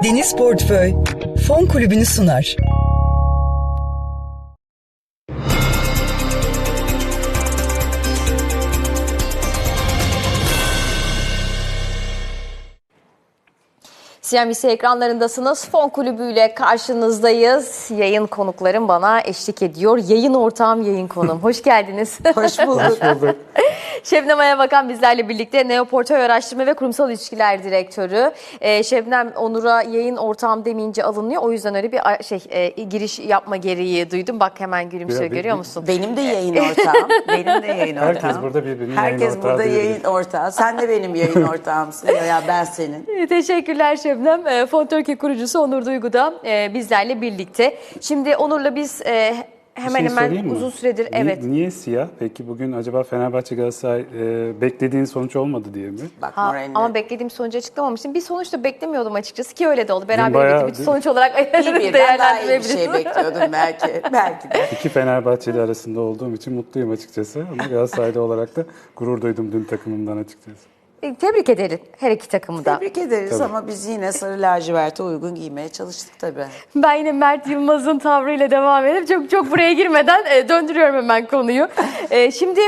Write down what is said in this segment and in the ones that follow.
Deniz Portföy Fon Kulübü'nü sunar. CNBC ekranlarındasınız. Fon kulübüyle karşınızdayız. Yayın konuklarım bana eşlik ediyor. Yayın ortağım, yayın konum. Hoş geldiniz. Hoş bulduk. Şebnem Ayabakan bizlerle birlikte Neoportföy Araştırma ve Kurumsal İlişkiler Direktörü. Ee, Şebnem Onur'a yayın ortağım demeyince alınıyor. O yüzden öyle bir şey e, giriş yapma gereği duydum. Bak hemen gülümsüyor bir- görüyor musun? Benim de yayın ortağım. Benim de yayın ortağım. Herkes burada birbirinin Herkes yayın ortağı burada diyebilir. yayın ortağı. Sen de benim yayın ortağımsın. ya, ben senin. Teşekkürler Şebnem. E, Fon Türkiye kurucusu Onur Duygu da e, bizlerle birlikte. Şimdi Onur'la biz e, hemen şey hemen uzun süredir Niye- evet. Niye siyah? Peki bugün acaba Fenerbahçe Galatasaray e, beklediğin sonuç olmadı diye mi? Bak Ha, ama beklediğim sonucu açıklamamıştım. Bir sonuç da beklemiyordum açıkçası ki öyle de oldu. Beraber bayağı bitti. Bir sonuç olarak iyi bir değerlendirebiliriz. şey bekliyordum belki. belki de. İki Fenerbahçeli arasında olduğum için mutluyum açıkçası. Ama Galatasaraylı olarak da gurur duydum dün takımımdan açıkçası. E, Tebrik ederiz her iki takımı da. Tebrik ederiz Tabii. ama biz yine sarı laciverte uygun giymeye çalıştık tabii. Ben yine Mert Yılmaz'ın tavrıyla devam edip çok çok buraya girmeden e, döndürüyorum hemen konuyu. E, şimdi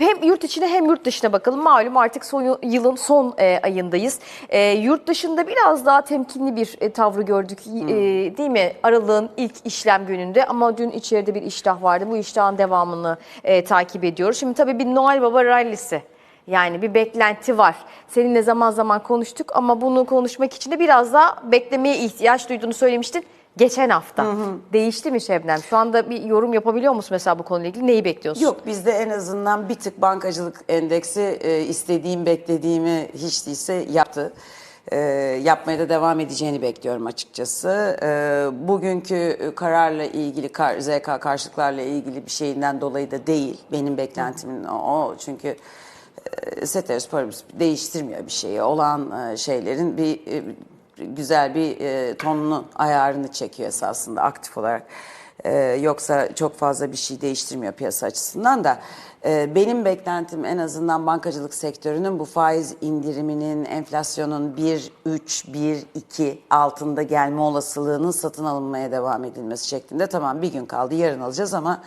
hem yurt içine hem yurt dışına bakalım. Malum artık son, yılın son e, ayındayız. E, yurt dışında biraz daha temkinli bir e, tavrı gördük e, değil mi? Aralığın ilk işlem gününde ama dün içeride bir iştah vardı. Bu iştahın devamını e, takip ediyoruz. Şimdi tabii bir Noel Baba rallisi. Yani bir beklenti var. Seninle zaman zaman konuştuk ama bunu konuşmak için de biraz daha beklemeye ihtiyaç duyduğunu söylemiştin. Geçen hafta. Değişti mi Şebnem? Şu anda bir yorum yapabiliyor musun mesela bu konuyla ilgili? Neyi bekliyorsun? Yok bizde en azından bir tık bankacılık endeksi e, istediğim beklediğimi hiç değilse yaptı. E, yapmaya da devam edeceğini bekliyorum açıkçası. E, bugünkü kararla ilgili kar, ZK karşılıklarla ilgili bir şeyinden dolayı da değil. Benim beklentimin o çünkü Ceteris Paribus değiştirmiyor bir şeyi. Olan e, şeylerin bir e, güzel bir e, tonunu, ayarını çekiyor esasında aktif olarak. E, yoksa çok fazla bir şey değiştirmiyor piyasa açısından da. E, benim beklentim en azından bankacılık sektörünün bu faiz indiriminin, enflasyonun 1, 3, 1, 2 altında gelme olasılığının satın alınmaya devam edilmesi şeklinde. Tamam bir gün kaldı yarın alacağız ama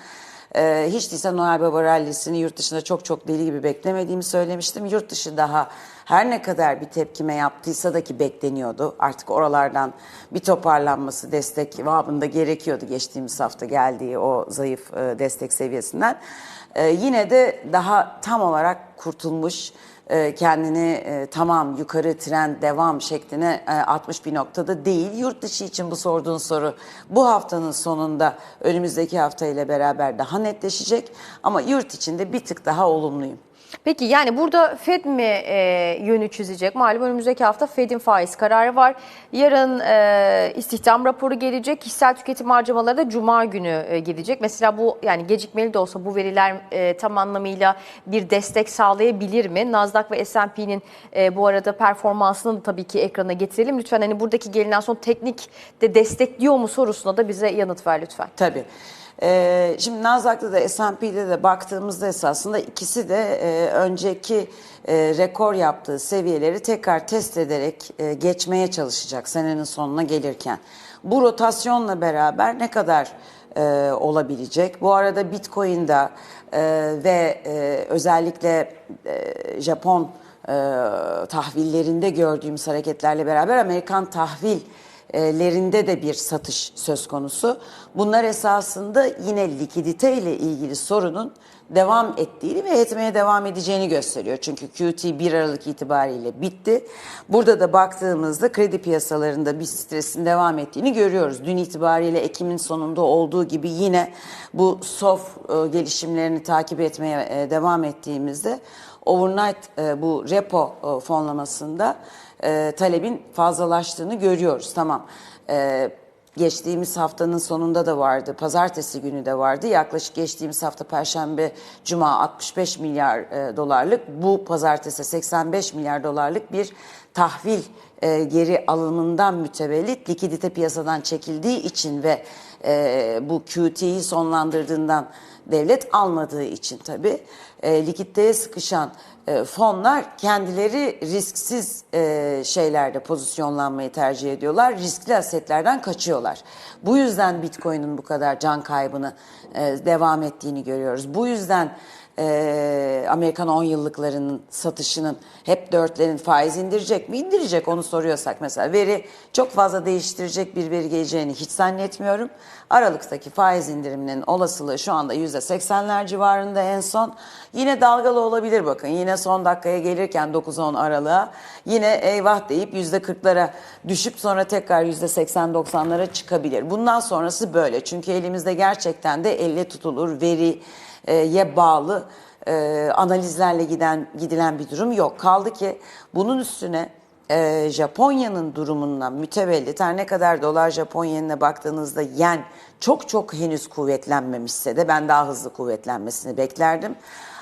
ee, hiç değilse Noel Baba rallisini yurt dışında çok çok deli gibi beklemediğimi söylemiştim. Yurt dışı daha her ne kadar bir tepkime yaptıysa da ki bekleniyordu. Artık oralardan bir toparlanması destek babında gerekiyordu geçtiğimiz hafta geldiği o zayıf e, destek seviyesinden. Ee, yine de daha tam olarak kurtulmuş e, kendini e, tamam yukarı trend devam şekline e, atmış bir noktada değil. Yurt dışı için bu sorduğun soru bu haftanın sonunda önümüzdeki hafta ile beraber daha netleşecek ama yurt içinde bir tık daha olumluyum. Peki yani burada Fed mi e, yönü çizecek? Malum önümüzdeki hafta Fed'in faiz kararı var. Yarın e, istihdam raporu gelecek. Kişisel tüketim harcamaları da Cuma günü e, gidecek. Mesela bu yani gecikmeli de olsa bu veriler e, tam anlamıyla bir destek sağlayabilir mi? Nasdaq ve S&P'nin e, bu arada performansını da tabii ki ekrana getirelim. Lütfen hani buradaki gelinen son teknik de destekliyor mu sorusuna da bize yanıt ver lütfen. Tabii. Ee, şimdi Nasdaq'ta da S&P'de de baktığımızda esasında ikisi de e, önceki e, rekor yaptığı seviyeleri tekrar test ederek e, geçmeye çalışacak senenin sonuna gelirken. Bu rotasyonla beraber ne kadar e, olabilecek? Bu arada Bitcoin'da e, ve e, özellikle e, Japon e, tahvillerinde gördüğümüz hareketlerle beraber Amerikan tahvil e, lerinde de bir satış söz konusu. Bunlar esasında yine likidite ile ilgili sorunun devam ettiğini ve etmeye devam edeceğini gösteriyor. Çünkü QT 1 Aralık itibariyle bitti. Burada da baktığımızda kredi piyasalarında bir stresin devam ettiğini görüyoruz. Dün itibariyle Ekim'in sonunda olduğu gibi yine bu soft e, gelişimlerini takip etmeye e, devam ettiğimizde overnight e, bu repo fonlamasında e, talebin fazlalaştığını görüyoruz. Tamam. E, geçtiğimiz haftanın sonunda da vardı. Pazartesi günü de vardı. Yaklaşık geçtiğimiz hafta Perşembe, Cuma 65 milyar e, dolarlık. Bu pazartesi 85 milyar dolarlık bir tahvil e, geri alımından mütevellit likidite piyasadan çekildiği için ve e, bu QT'yi sonlandırdığından devlet almadığı için tabii e, likiditeye sıkışan e, fonlar kendileri risksiz e, şeylerde pozisyonlanmayı tercih ediyorlar. Riskli asetlerden kaçıyorlar. Bu yüzden Bitcoin'in bu kadar can kaybını e, devam ettiğini görüyoruz. Bu yüzden e, Amerikan 10 yıllıklarının satışının hep dörtlerin faiz indirecek mi? İndirecek onu soruyorsak mesela. Veri çok fazla değiştirecek bir veri geleceğini hiç zannetmiyorum. Aralıktaki faiz indiriminin olasılığı şu anda %80'ler civarında en son. Yine dalgalı olabilir bakın. Yine son dakikaya gelirken 9-10 aralığa yine eyvah deyip %40'lara düşüp sonra tekrar %80-90'lara çıkabilir. Bundan sonrası böyle. Çünkü elimizde gerçekten de elle tutulur veri ye bağlı e, analizlerle giden gidilen bir durum yok. Kaldı ki bunun üstüne e, Japonya'nın durumundan mütevellit her ne kadar dolar Japon baktığınızda yen çok çok henüz kuvvetlenmemişse de ben daha hızlı kuvvetlenmesini beklerdim.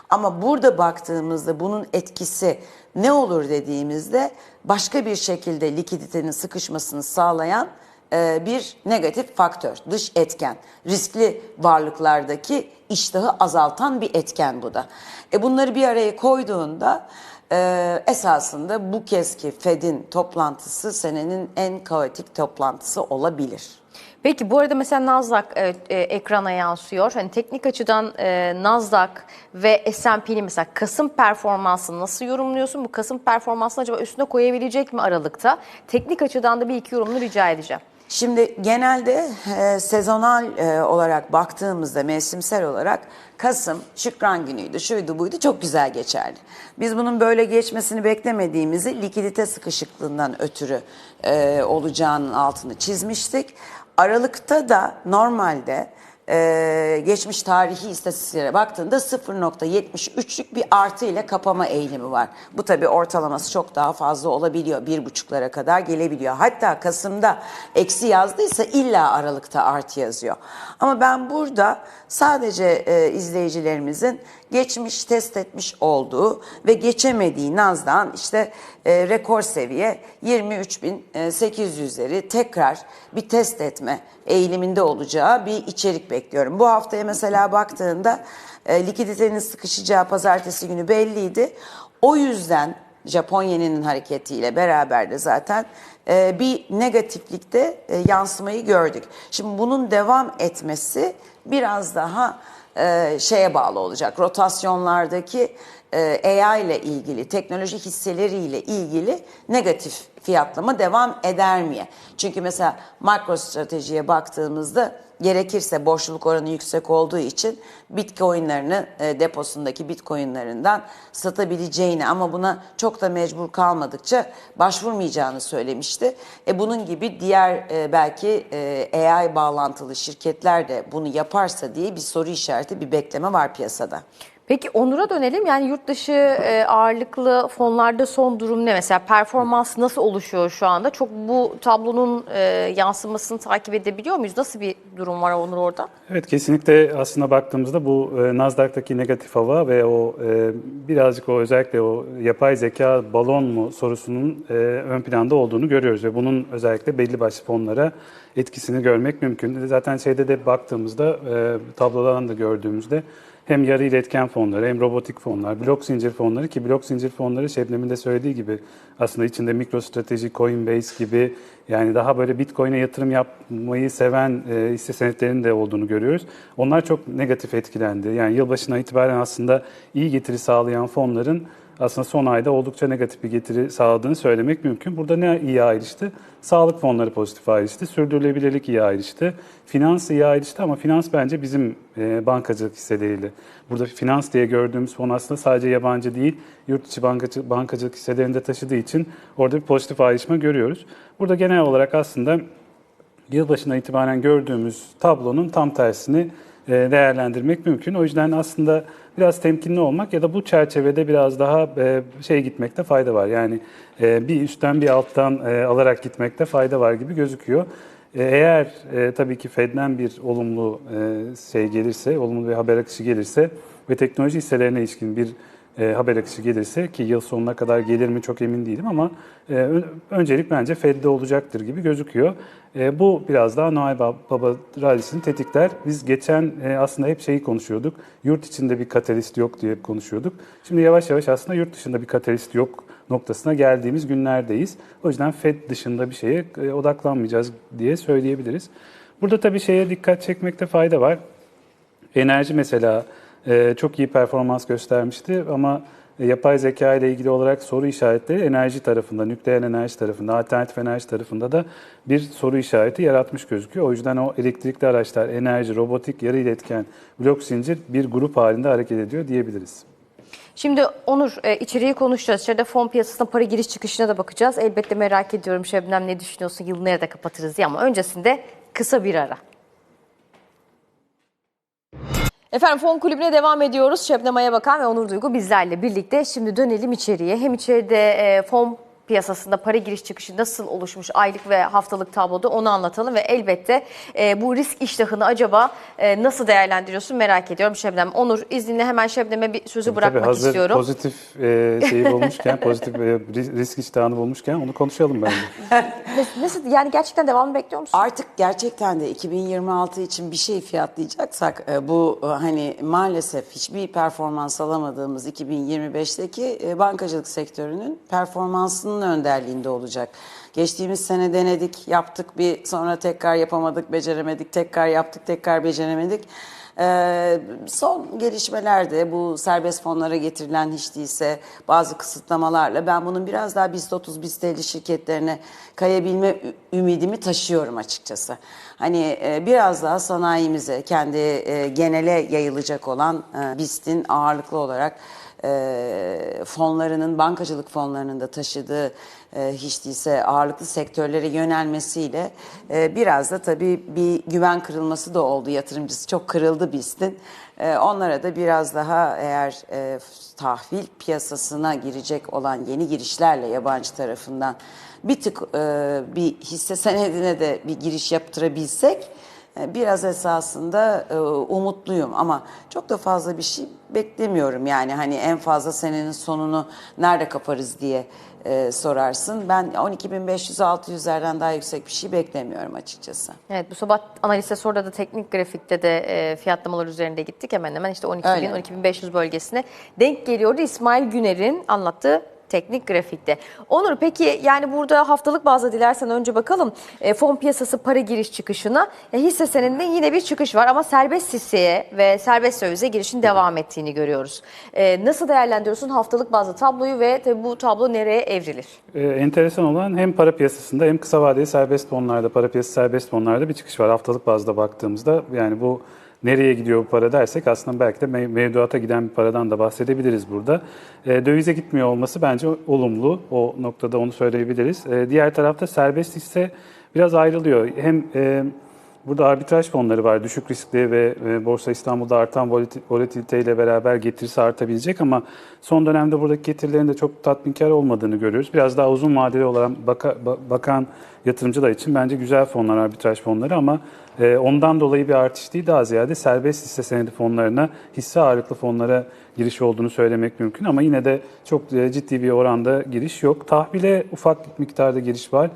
Ama burada baktığımızda bunun etkisi ne olur dediğimizde başka bir şekilde likiditenin sıkışmasını sağlayan e, bir negatif faktör, dış etken. Riskli varlıklardaki iştahı azaltan bir etken bu da. E bunları bir araya koyduğunda e, esasında bukezki Fed'in toplantısı senenin en kaotik toplantısı olabilir. Peki bu arada mesela Nasdaq evet, e, ekrana yansıyor. Hani teknik açıdan e, Nasdaq ve S&P'nin mesela Kasım performansını nasıl yorumluyorsun? Bu Kasım performansını acaba üstüne koyabilecek mi Aralık'ta? Teknik açıdan da bir iki yorumunu rica edeceğim. Şimdi genelde e, sezonal e, olarak baktığımızda mevsimsel olarak Kasım şükran günüydü, şuydu buydu çok güzel geçerdi. Biz bunun böyle geçmesini beklemediğimizi likidite sıkışıklığından ötürü e, olacağının altını çizmiştik. Aralıkta da normalde e, geçmiş tarihi istatistiklere baktığında 0.73'lük bir artı ile kapama eğilimi var. Bu tabi ortalaması çok daha fazla olabiliyor. Bir buçuklara kadar gelebiliyor. Hatta Kasım'da eksi yazdıysa illa Aralık'ta artı yazıyor. Ama ben burada sadece e, izleyicilerimizin geçmiş test etmiş olduğu ve geçemediği Naz'dan işte e, rekor seviye 23.800'leri tekrar bir test etme eğiliminde olacağı bir içerik bekliyorum. Bu haftaya mesela baktığında e, likiditenin sıkışacağı pazartesi günü belliydi. O yüzden Japon yeninin hareketiyle beraber de zaten e, bir negatiflikte e, yansımayı gördük. Şimdi bunun devam etmesi biraz daha e, şeye bağlı olacak. Rotasyonlardaki e, AI ile ilgili, teknoloji hisseleriyle ilgili negatif fiyatlama devam eder mi? Çünkü mesela makro stratejiye baktığımızda gerekirse boşluk oranı yüksek olduğu için bitcoinlerini e, deposundaki bitcoinlerinden satabileceğini ama buna çok da mecbur kalmadıkça başvurmayacağını söylemişti. E bunun gibi diğer e, belki AI bağlantılı şirketler de bunu yaparsa diye bir soru işareti, bir bekleme var piyasada. Peki Onur'a dönelim. Yani yurt dışı e, ağırlıklı fonlarda son durum ne? Mesela performans nasıl oluşuyor şu anda? Çok bu tablonun e, yansımasını takip edebiliyor muyuz? Nasıl bir durum var Onur orada? Evet kesinlikle aslında baktığımızda bu e, Nasdaq'taki negatif hava ve o e, birazcık o özellikle o yapay zeka balon mu sorusunun ön planda olduğunu görüyoruz ve bunun özellikle belli başlı fonlara etkisini görmek mümkün. Zaten şeyde de baktığımızda e, tablodan da gördüğümüzde hem yarı iletken fonları hem robotik fonlar, blok zincir fonları ki blok zincir fonları Şebnem'in de söylediği gibi aslında içinde MicroStrategy, Coinbase gibi yani daha böyle Bitcoin'e yatırım yapmayı seven e, hisse senetlerinin de olduğunu görüyoruz. Onlar çok negatif etkilendi. Yani yılbaşına itibaren aslında iyi getiri sağlayan fonların aslında son ayda oldukça negatif bir getiri sağladığını söylemek mümkün. Burada ne iyi ayrıştı? Sağlık fonları pozitif ayrıştı, sürdürülebilirlik iyi ayrıştı, finans iyi ayrıştı ama finans bence bizim e, bankacılık hisseleriyle. Burada finans diye gördüğümüz fon aslında sadece yabancı değil, yurt içi bankacılık, bankacılık hisselerinde taşıdığı için orada bir pozitif ayrışma görüyoruz. Burada genel olarak aslında yılbaşına itibaren gördüğümüz tablonun tam tersini e, değerlendirmek mümkün. O yüzden aslında biraz temkinli olmak ya da bu çerçevede biraz daha e, şey gitmekte fayda var. Yani e, bir üstten bir alttan alarak gitmekte fayda var gibi gözüküyor. Eğer tabii ki Fed'den bir olumlu şey gelirse, olumlu bir haber akışı gelirse ve teknoloji hisselerine ilişkin bir e, haber akışı gelirse ki yıl sonuna kadar gelir mi çok emin değilim ama e, ön- öncelik bence Fed'de olacaktır gibi gözüküyor. E, bu biraz daha Noel Bab- Baba rallisini tetikler. Biz geçen e, aslında hep şeyi konuşuyorduk. Yurt içinde bir katalist yok diye konuşuyorduk. Şimdi yavaş yavaş aslında yurt dışında bir katalist yok noktasına geldiğimiz günlerdeyiz. O yüzden Fed dışında bir şeye e, odaklanmayacağız diye söyleyebiliriz. Burada tabii şeye dikkat çekmekte fayda var. Enerji mesela e, çok iyi performans göstermişti ama yapay zeka ile ilgili olarak soru işaretleri enerji tarafında, nükleer enerji tarafında, alternatif enerji tarafında da bir soru işareti yaratmış gözüküyor. O yüzden o elektrikli araçlar, enerji, robotik, yarı iletken, blok zincir bir grup halinde hareket ediyor diyebiliriz. Şimdi Onur e, içeriği konuşacağız. İçeride fon piyasasına para giriş çıkışına da bakacağız. Elbette merak ediyorum Şebnem ne düşünüyorsun? Yılı nerede kapatırız diye ama öncesinde kısa bir ara. Efendim fon kulübüne devam ediyoruz. Şebnem Ayabakan ve Onur Duygu bizlerle birlikte. Şimdi dönelim içeriye. Hem içeride e, fon piyasasında para giriş çıkışı nasıl oluşmuş aylık ve haftalık tabloda onu anlatalım ve elbette e, bu risk iştahını acaba e, nasıl değerlendiriyorsun merak ediyorum Şebnem. Onur izninle hemen Şebnem'e bir sözü bırakmak Tabii hazır istiyorum. pozitif e, şeyi bulmuşken, pozitif e, ris- risk iştahını bulmuşken onu konuşalım bence. Nasıl yani gerçekten devamını bekliyor musun? Artık gerçekten de 2026 için bir şey fiyatlayacaksak e, bu e, hani maalesef hiçbir performans alamadığımız 2025'teki e, bankacılık sektörünün performansının önderliğinde olacak. Geçtiğimiz sene denedik, yaptık bir sonra tekrar yapamadık, beceremedik, tekrar yaptık, tekrar beceremedik. Ee, son gelişmelerde bu serbest fonlara getirilen hiç değilse bazı kısıtlamalarla ben bunun biraz daha BIST 30, BIST 50 şirketlerine kayabilme ümidimi taşıyorum açıkçası. Hani e, biraz daha sanayimize, kendi e, genele yayılacak olan e, BIST'in ağırlıklı olarak e, fonlarının, bankacılık fonlarının da taşıdığı e, hiç değilse ağırlıklı sektörlere yönelmesiyle e, biraz da tabii bir güven kırılması da oldu. Yatırımcısı çok kırıldı BIST'in. E, onlara da biraz daha eğer e, tahvil piyasasına girecek olan yeni girişlerle yabancı tarafından bir tık e, bir hisse senedine de bir giriş yaptırabilsek Biraz esasında e, umutluyum ama çok da fazla bir şey beklemiyorum. Yani hani en fazla senenin sonunu nerede kaparız diye e, sorarsın. Ben 12.500-600'lerden daha yüksek bir şey beklemiyorum açıkçası. Evet bu sabah analize sonra da teknik grafikte de e, fiyatlamalar üzerinde gittik. Hemen hemen işte 12.000 Öyle. 12.500 bölgesine denk geliyordu İsmail Güner'in anlattığı teknik grafikte. Onur peki yani burada haftalık bazda dilersen önce bakalım e, fon piyasası para giriş çıkışına. E, hisse senedinde yine bir çıkış var ama serbest hisseye ve serbest dövize girişin devam ettiğini görüyoruz. E, nasıl değerlendiriyorsun haftalık bazda tabloyu ve tabii bu tablo nereye evrilir? Ee, enteresan olan hem para piyasasında hem kısa vadeli serbest fonlarda, para piyasası serbest fonlarda bir çıkış var. Haftalık bazda baktığımızda yani bu nereye gidiyor bu para dersek aslında belki de mev- mevduata giden bir paradan da bahsedebiliriz burada. Ee, dövize gitmiyor olması bence olumlu. O noktada onu söyleyebiliriz. Ee, diğer tarafta serbest hisse biraz ayrılıyor. Hem e, Burada arbitraj fonları var. Düşük riskli ve Borsa İstanbul'da artan volati- volatilite ile beraber getirisi artabilecek ama son dönemde buradaki getirilerin de çok tatminkar olmadığını görüyoruz. Biraz daha uzun vadeli olan baka- ba- bakan yatırımcılar için bence güzel fonlar arbitraj fonları ama e, ondan dolayı bir artış değil daha ziyade serbest hisse senedi fonlarına, hisse ağırlıklı fonlara giriş olduğunu söylemek mümkün ama yine de çok e, ciddi bir oranda giriş yok. Tahvile ufak miktarda giriş var.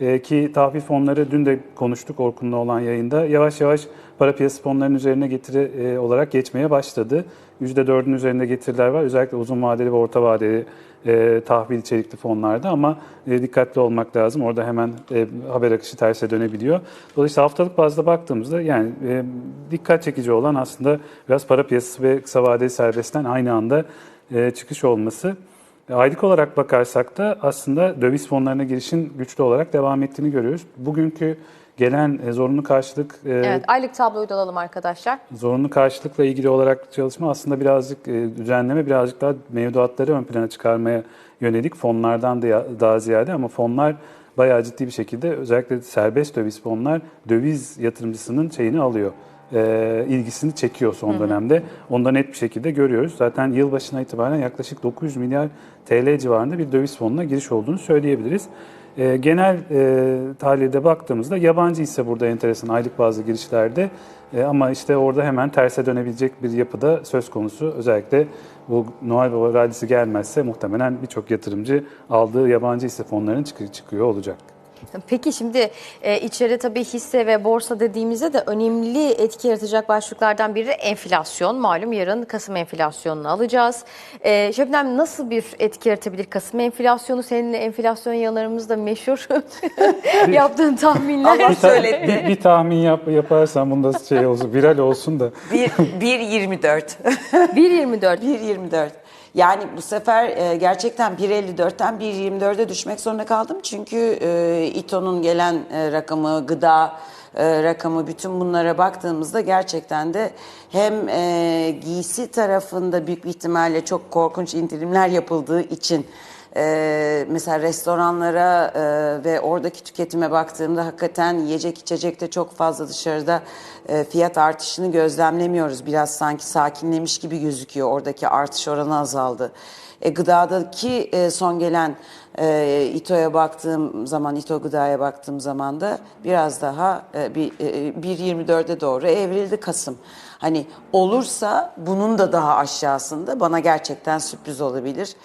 Ee, ki tahvil fonları dün de konuştuk Orkun'la olan yayında. Yavaş yavaş para piyasası fonlarının üzerine getiri e, olarak geçmeye başladı. %4'ün üzerinde getiriler var. Özellikle uzun vadeli ve orta vadeli e, tahvil içerikli fonlarda ama e, dikkatli olmak lazım. Orada hemen e, haber akışı terse dönebiliyor. Dolayısıyla haftalık bazda baktığımızda yani e, dikkat çekici olan aslında biraz para piyasası ve kısa vadeli serbestten aynı anda e, çıkış olması. Aylık olarak bakarsak da aslında döviz fonlarına girişin güçlü olarak devam ettiğini görüyoruz. Bugünkü gelen e, zorunlu karşılık e, Evet aylık tabloyu da alalım arkadaşlar. zorunlu karşılıkla ilgili olarak çalışma aslında birazcık e, düzenleme birazcık daha mevduatları ön plana çıkarmaya yönelik fonlardan da daha ziyade ama fonlar bayağı ciddi bir şekilde özellikle serbest döviz fonlar döviz yatırımcısının şeyini alıyor. E, ilgisini çekiyor son dönemde. Onu da net bir şekilde görüyoruz. Zaten yılbaşına itibaren yaklaşık 900 milyar TL civarında bir döviz fonuna giriş olduğunu söyleyebiliriz. E, genel e, tahlilde baktığımızda yabancı hisse burada enteresan aylık bazı girişlerde E, ama işte orada hemen terse dönebilecek bir yapıda söz konusu. Özellikle bu Noel Baba rallisi gelmezse muhtemelen birçok yatırımcı aldığı yabancı hisse fonlarının çıkıyor olacak. Peki şimdi e, içeri tabii hisse ve borsa dediğimizde de önemli etki yaratacak başlıklardan biri enflasyon. Malum yarın Kasım enflasyonunu alacağız. E, Şebnem nasıl bir etki yaratabilir Kasım enflasyonu? Seninle enflasyon yanlarımız da meşhur. Yaptığın tahminler. Allah söyletti. bir, bir tahmin yap, yaparsan bunda şey olsun, viral olsun da. Bir- 1.24. 1.24. 1.24. Yani bu sefer e, gerçekten 1.54'ten 1.24'e düşmek zorunda kaldım. Çünkü e, İTO'nun gelen e, rakamı, gıda e, rakamı bütün bunlara baktığımızda gerçekten de hem e, giysi tarafında büyük bir ihtimalle çok korkunç indirimler yapıldığı için ee, mesela restoranlara e, ve oradaki tüketime baktığımda hakikaten yiyecek içecekte çok fazla dışarıda e, fiyat artışını gözlemlemiyoruz. Biraz sanki sakinlemiş gibi gözüküyor. Oradaki artış oranı azaldı. E, gıdadaki e, son gelen e, İTO'ya baktığım zaman, İTO gıdaya baktığım zaman da biraz daha e, bir e, 1.24'e doğru evrildi Kasım. Hani olursa bunun da daha aşağısında bana gerçekten sürpriz olabilir.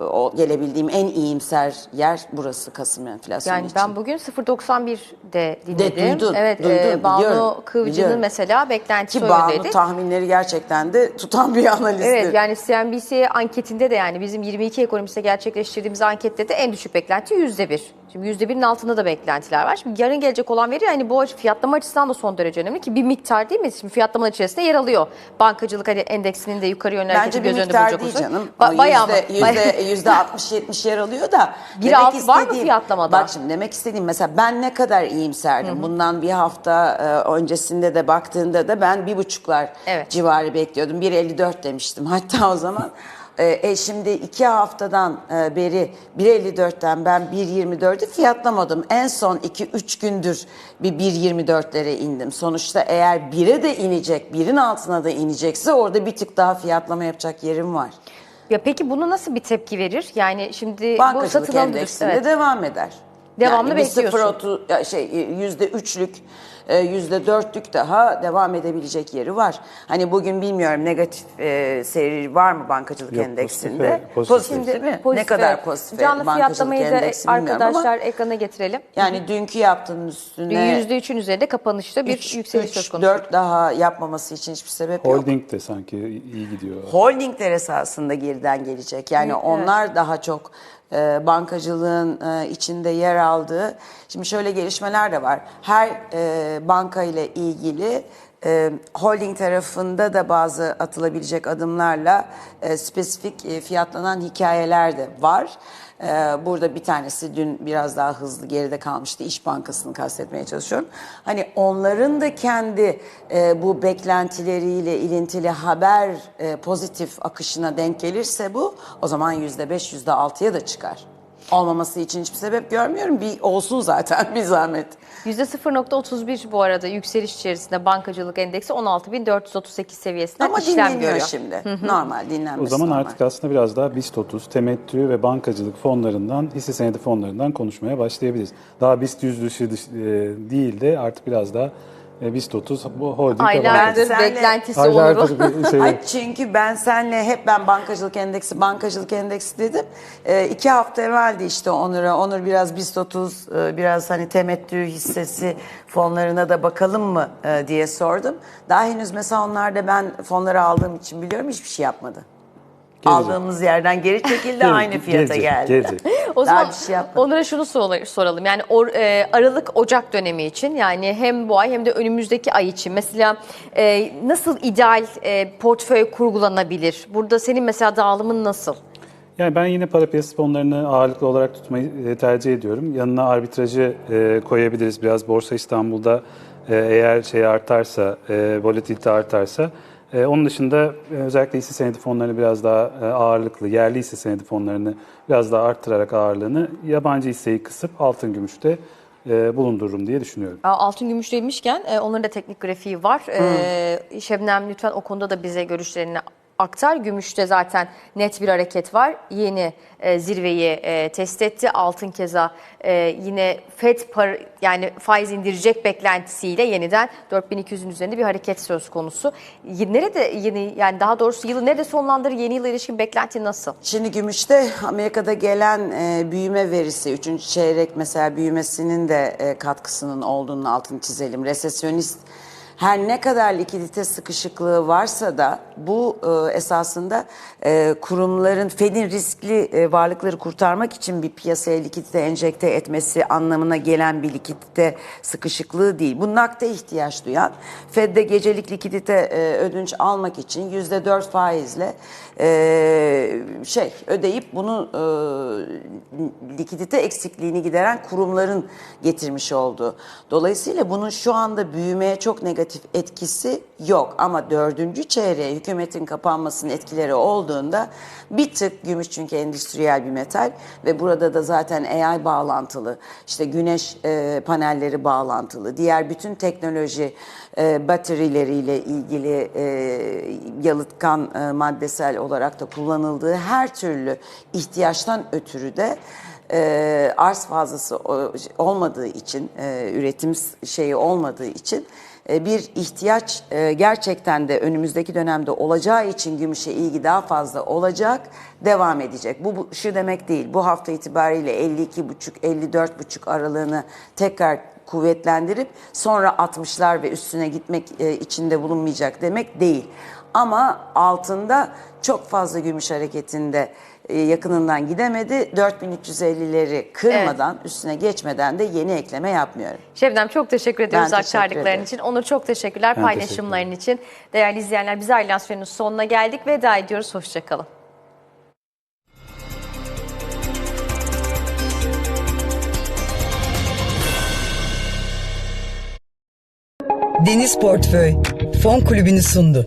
O gelebildiğim en iyimser yer burası Kasım enflasyonu Yani için. ben bugün 0.91'de dinledim. duydun, evet, duydun, e, Banu biliyorum, Kıvcı'nın biliyorum. mesela beklentisi Ki Banu öyleydi. tahminleri gerçekten de tutan bir analizdi. Evet yani CNBC anketinde de yani bizim 22 ekonomiste gerçekleştirdiğimiz ankette de en düşük beklenti yüzde bir. Şimdi yüzde birin altında da beklentiler var. Şimdi yarın gelecek olan veri hani bu fiyatlama açısından da son derece önemli ki bir miktar değil mi? Şimdi fiyatlama içerisinde yer alıyor. Bankacılık hani endeksinin de yukarı yönlü hareketi göz önünde bulacak olursak. canım. Ba- bayağı mı? yüzde, yüzde, yüzde 60-70 yer alıyor da. Bir demek alt var mı fiyatlamada? Bak şimdi demek istediğim mesela ben ne kadar iyimserdim. Bundan bir hafta e, öncesinde de baktığında da ben bir buçuklar Evet. civarı bekliyordum. 1.54 demiştim hatta o zaman. E, e, şimdi iki haftadan e, beri 1.54'ten ben 1.24'ü fiyatlamadım. En son 2-3 gündür bir 1.24'lere indim. Sonuçta eğer 1'e de inecek, 1'in altına da inecekse orada bir tık daha fiyatlama yapacak yerim var. Ya peki bunu nasıl bir tepki verir? Yani şimdi bu Bankacılık satın alınır. endeksinde Evet. devam eder. Devamlı yani bekliyorsun. 0.30 ya şey yüzde üçlük e, yüzde dörtlük daha devam edebilecek yeri var. Hani bugün bilmiyorum negatif e, seyri var mı bankacılık Yok, endeksinde? pozitife- pozitif. Pozitif değil mi? ne Pozitife, kadar pozitif Canlı fiyatlamayı da arkadaşlar ama ekrana getirelim. yani dünkü yaptığının üstüne %3'ün üzerinde kapanışta bir üç- yükseliş üç, söz konusu. 4 daha yapmaması için hiçbir sebep yok. Holding de sanki iyi gidiyor. Holdingler esasında geriden gelecek. Yani Evet. onlar daha çok e, bankacılığın e, içinde yer aldığı. Şimdi şöyle gelişmeler de var. Her e, banka ile ilgili e, holding tarafında da bazı atılabilecek adımlarla e, spesifik e, fiyatlanan hikayeler de var. E, burada bir tanesi dün biraz daha hızlı geride kalmıştı. İş Bankası'nı kastetmeye çalışıyorum. Hani onların da kendi e, bu beklentileriyle ilintili haber e, pozitif akışına denk gelirse bu o zaman yüzde beş, yüzde altıya da çıkar. Olmaması için hiçbir sebep görmüyorum. Bir olsun zaten bir zahmet. %0.31 bu arada yükseliş içerisinde bankacılık endeksi 16.438 seviyesinden Ama işlem dinleniyor görüyor. şimdi. Normal dinlenmesi O zaman normal. artık aslında biraz daha BIST 30, temettü ve bankacılık fonlarından, hisse senedi fonlarından konuşmaya başlayabiliriz. Daha BIST 100 dışı dış- e, değil de artık biraz daha e, BIST 30 bu holding Aylardır senle- beklentisi Aylardır bir şey. Ay çünkü ben senle hep ben bankacılık endeksi, bankacılık endeksi dedim. Ee, iki hafta evveldi işte Onur'a. Onur biraz BIST 30, e, biraz hani temettü hissesi fonlarına da bakalım mı e, diye sordum. Daha henüz mesela onlarda ben fonları aldığım için biliyorum hiçbir şey yapmadı. Aldığımız yerden geri çekildi aynı fiyata Gelecek, geldi. gelecek. O Daha zaman bir şey yapmadı. Onur'a şunu sor- soralım. Yani or- e, Aralık Ocak dönemi için yani hem bu ay hem de önümüzdeki ay için mesela e, nasıl ideal e, portföy kurgulanabilir? Burada senin mesela dağılımın nasıl? Yani ben yine para piyasası fonlarını ağırlıklı olarak tutmayı e, tercih ediyorum. Yanına arbitrajı e, koyabiliriz. Biraz Borsa İstanbul'da e, eğer şey artarsa, e, volatilite artarsa. E, onun dışında e, özellikle hisse senedi fonlarını biraz daha e, ağırlıklı, yerli hisse senedi fonlarını biraz daha arttırarak ağırlığını yabancı hisseyi kısıp altın gümüşte e, bulundururum diye düşünüyorum. Altın gümüş demişken e, onların da teknik grafiği var. E, Şebnem lütfen o konuda da bize görüşlerini aktar. Gümüşte zaten net bir hareket var. Yeni e, zirveyi e, test etti. Altın keza e, yine FED par yani faiz indirecek beklentisiyle yeniden 4200'ün üzerinde bir hareket söz konusu. Nerede yeni yani daha doğrusu yılı nerede sonlandırır? Yeni yıla ilişkin beklenti nasıl? Şimdi gümüşte Amerika'da gelen e, büyüme verisi, üçüncü çeyrek mesela büyümesinin de e, katkısının olduğunu altını çizelim. Resesyonist her ne kadar likidite sıkışıklığı varsa da bu e, esasında e, kurumların Fed'in riskli e, varlıkları kurtarmak için bir piyasaya likidite enjekte etmesi anlamına gelen bir likidite sıkışıklığı değil. Bu nakde ihtiyaç duyan Fed'de gecelik likidite e, ödünç almak için yüzde dört faizle e, şey ödeyip bunu e, likidite eksikliğini gideren kurumların getirmiş olduğu. Dolayısıyla bunun şu anda büyümeye çok negatif etkisi yok. Ama dördüncü çeyreğe hükümetin kapanmasının etkileri olduğunda bir tık gümüş çünkü endüstriyel bir metal ve burada da zaten AI bağlantılı, işte güneş e, panelleri bağlantılı, diğer bütün teknoloji e, batarileriyle ilgili e, yalıtkan e, maddesel olarak da kullanıldığı her türlü ihtiyaçtan ötürü de e, arz fazlası olmadığı için, e, üretim şeyi olmadığı için bir ihtiyaç e, gerçekten de önümüzdeki dönemde olacağı için gümüşe ilgi daha fazla olacak, devam edecek. Bu, şu demek değil. Bu hafta itibariyle 52,5-54,5 aralığını tekrar kuvvetlendirip sonra 60'lar ve üstüne gitmek e, içinde bulunmayacak demek değil. Ama altında çok fazla gümüş hareketinde e, yakınından gidemedi. 4350'leri kırmadan, üstüne geçmeden de yeni ekleme yapmıyorum. Şebnem çok teşekkür ediyoruz teşekkür aktardıkların ederim. için. Onur çok teşekkürler Ben paylaşımların için. Değerli izleyenler biz Aylans Fenü'nün sonuna geldik. Veda ediyoruz. Hoşçakalın. Deniz Portföy Fon Kulübü'nü sundu.